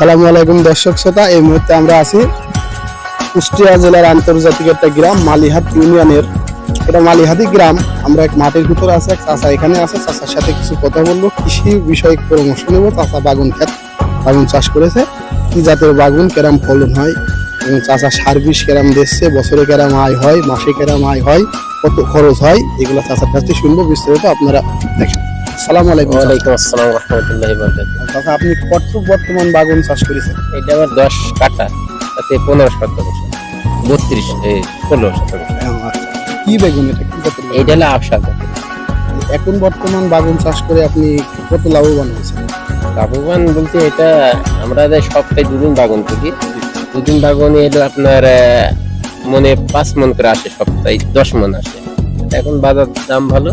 আসসালামু আলাইকুম দর্শক শ্রোতা, এই মুহূর্তে আমরা আছি কুষ্টিয়া জেলার আন্তর্জাতিক একটা গ্রাম মালিহাট ইউনিয়নের। এটা মালিহাতি গ্রাম, আমরা এক মাঠের ভিতরে আছে, এক চাষা এখানে আছে চাষার সাথে কিছু কথা বলব, কৃষি বিষয়ক পরামর্শ নেব চাষা বাগুন ক্ষেত, বাগুন চাষ করেছে। কি জাতের বাগুন, কেরাম ফলন হয়, এবং চাষা সার বিষ কেরাম দিচ্ছে বছরে কেরাম আয় হয়, মাসে কেরাম আয় হয়, কত খরচ হয়, এগুলো চাষার কাছ থেকে শুনব, বিস্তারিত আপনারা দেখেন। আসসালামু আলাইকুম। ওয়ালাইকুম আসসালাম রহমতুল্লাহি আপনি কত বর্তমান বাগুন চাষ করেছেন? এটা আমার কাটা তাতে শতাংশ বত্রিশ ষোলো শতাংশ আচ্ছা। কি বেগুন এটা? কি জাতের বেগুন? হলো আফসা এখন বর্তমান বাগুন চাষ করে আপনি কত লাভবান হয়েছেন? লাভবান বলতে এটা আমরা সপ্তাহে দুদিন বাগান করি দুদিন বাগানে এলো আপনার মনে পাঁচ মন করে আসে সপ্তাহে দশ মন আসে। এখন বাজার দাম ভালো।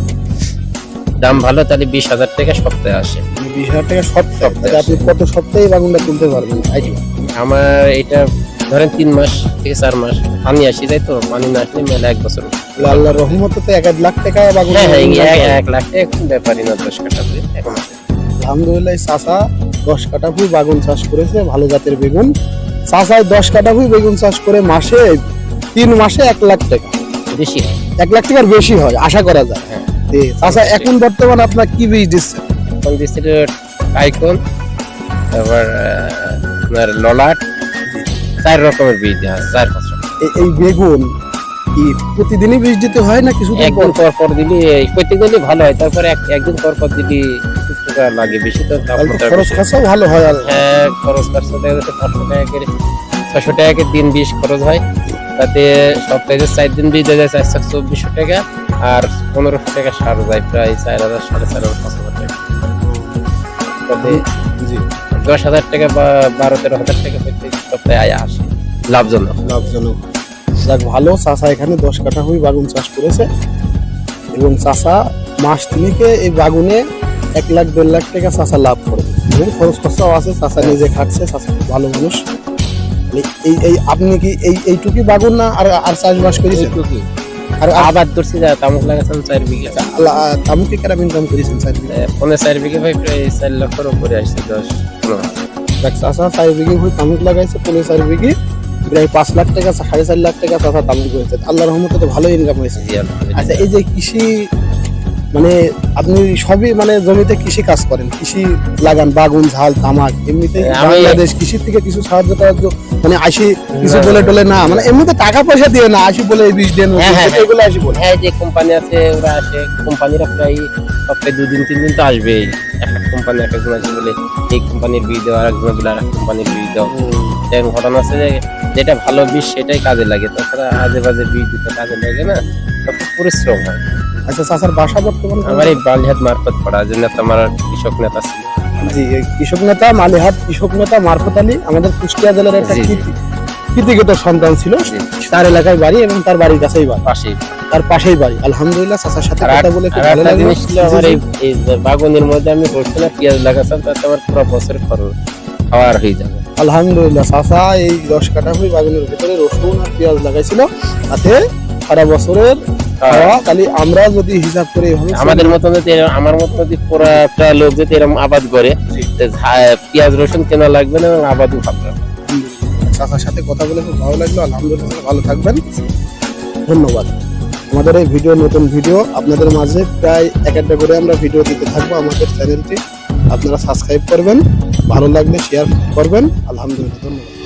দাম ভালো তাহলে বিশ হাজার টাকা সপ্তাহে আসে। মানে বিশ হাজার টাকা সপ্তাহে আপনি কত সপ্তাহে বাগুনটা তুলতে পারবেন? আইডিয়া আমার এটা ধরেন তিন মাস থেকে চার মাস। পানি আসি যায় তো? পানি না আসলে মেলা এক বছর। তাহলে আল্লাহর রহমতে তো এক এক লাখ টাকা বাগুন হ্যাঁ হ্যাঁ এক- লাখ টাকা এখন ব্যাপারই না দশ কাটা এখন। আলহামদুলিল্লাহ চাষা দশ কাঠা ভুই বাগুন চাষ করেছে ভালো জাতের বেগুন। চাষায় দশ কাঠা ভুই বেগুন চাষ করে মাসে তিন মাসে এক লাখ টাকা। বেশি এক লাখ টাকার বেশি হয় আশা করা যায়। হ্যাঁ। চাষা এখন বর্তমান আপনার কি বীজ দিচ্ছে এখন দিচ্ছে টাইকন তারপর আপনার ললাট চার রকমের বীজ দেওয়া চার পাঁচ। এই বেগুন কি প্রতিদিনই বীজ দিতে হয় না পর একদিন পর পর দিলে প্রত্যেক দিনই ভালো হয় তারপরে এক- একদিন পর পর দিলে লাগে বেশি তো খরচ বেশি। খরচাও ভালো হয় আর হ্যাঁ খরচ খরচ দেখা যাচ্ছে পাঁচশো টাকা করে ছশো টাকা দিন বিশ খরচ হয়। তাতে সপ্তাহে চার দিন বীজ দেওয়া যায় চারশো চব্বিশশো টাকা। আর পনেরোশো টাকা সার যায় প্রায় চার হাজার সাড়ে চার হাজার পাঁচ হাজার টাকা। জি। দশ হাজার টাকা বা বারো তেরো হাজার টাকা প্রত্যেক সপ্তাহে আয় আসে। লাভজনক। লাভজনক। যাক ভালো চাষা এখানে দশ কাঠা হয়ে বাগুন চাষ করেছে। এবং চাষা মাস তিনেকে এই বাগুনে এক লাখ দেড় লাখ টাকা চাষা লাভ করে। এবং খরচ খরচাও আছে চাষা নিজে খাচ্ছে চাষা খুব ভালো মানুষ। এই- এই এই আপনি কি এই এইটুকুই বাগুন না আর আর চাষবাস করেছেন। আর আবার ধরছি যা তামুক লাগাছেন চার বিঘে তামুকে কেরাম ইনকাম করেছেন চার বিঘা? পনেরো চার বিঘে ভাই প্রায় চার লক্ষের উপরে আসছে দশ পনেরো। চাষা চার বিঘে ভাই তামুক লাগাইছে পনেরো চার বিঘে। প্রায় পাঁচ লাখ টাকা সাড়ে চার লাখ টাকা চাষা তামুক হয়েছে। আল্লাহ রহমতে তো ভালো ইনকাম হয়েছে। আচ্ছা এই যে কৃষি মানে আপনি সবই মানে জমিতে কৃষি কাজ করেন কৃষি লাগান বাগুন ঝাল তামাক এমনিতে হ্যাঁ, বাংলাদেশ কৃষির থেকে কিছু সাহায্য সাহায্য মানে আসি কিছু বলে না। টলে না মানে এমনিতে টাকা পয়সা দিয়ে না আসি বলে বিষ দেন হ্যাঁ, হ্যাঁ, হ্যাঁ। এগুলো আসি বলে। হ্যাঁ যে কোম্পানি আছে ওরা আসে কোম্পানিরা প্রায় সপ্তাহে দুদিন তিন দিন তো আসবেই। এক এক কোম্পানি এক একজন আছে বলে এই কোম্পানির বীজ দেওয়া আর একজন বলে আর এক কোম্পানির বীজ দেওয়া এরকম ঘটনা আছে যে যেটা ভালো বীজ সেটাই কাজে লাগে। তাছাড়া আজে বাজে বীজ দিতে কাজে লাগে না পরিশ্রম হয়। আচ্ছা চাষার বাসা বর্তমান? আমার এই বালিহাত মারফত পড়া যে নেতা আমার কৃষক নেতা ছিল। জি কৃষক নেতা মালিহাট কৃষক নেতা মারফত আলী আমাদের কুষ্টিয়া জেলার একটা। কৃতি- কৃতিগত সন্তান ছিল। তার এলাকায় বাড়ি এবং তার বাড়ির কাছেই বাড়ি। পাশেই। তার পাশেই বাড়ি। আলহামদুলিল্লাহ চাষার সাথে কথা বলে খুব ভালো লাগল। আমার এই বাগানের মধ্যে আমি বসছি না পেঁয়াজ লাগাতাম তাতে আমার পুরো বছর খরচ খাওয়ার হয়ে যাবে। আলহামদুলিল্লাহ চাষা এই দশ কাঠা হয়ে বাগানের ভিতরে রসুন আর পেঁয়াজ লাগাইছিল। তাতে সারা বছরের খাওয়া খালি আমরা যদি হিসাব করে আমাদের মতন যদি আমার মতন যদি পুরা লোক যদি এরকম আবাদ করে পেঁয়াজ রসুন কেনা লাগবে না এবং আবাদও ভালো। চাষার সাথে কথা বলে খুব ভালো লাগল। আলহামদুলিল্লাহ ভালো থাকবেন। ধন্যবাদ। আমাদের এই ভিডিও নতুন ভিডিও আপনাদের মাঝে প্রায় এক একটা করে আমরা ভিডিও দিতে থাকব আমাদের চ্যানেলটি। আপনারা সাবস্ক্রাইব করবেন ভালো লাগলে শেয়ার করবেন। আলহামদুলিল্লাহ ধন্যবাদ।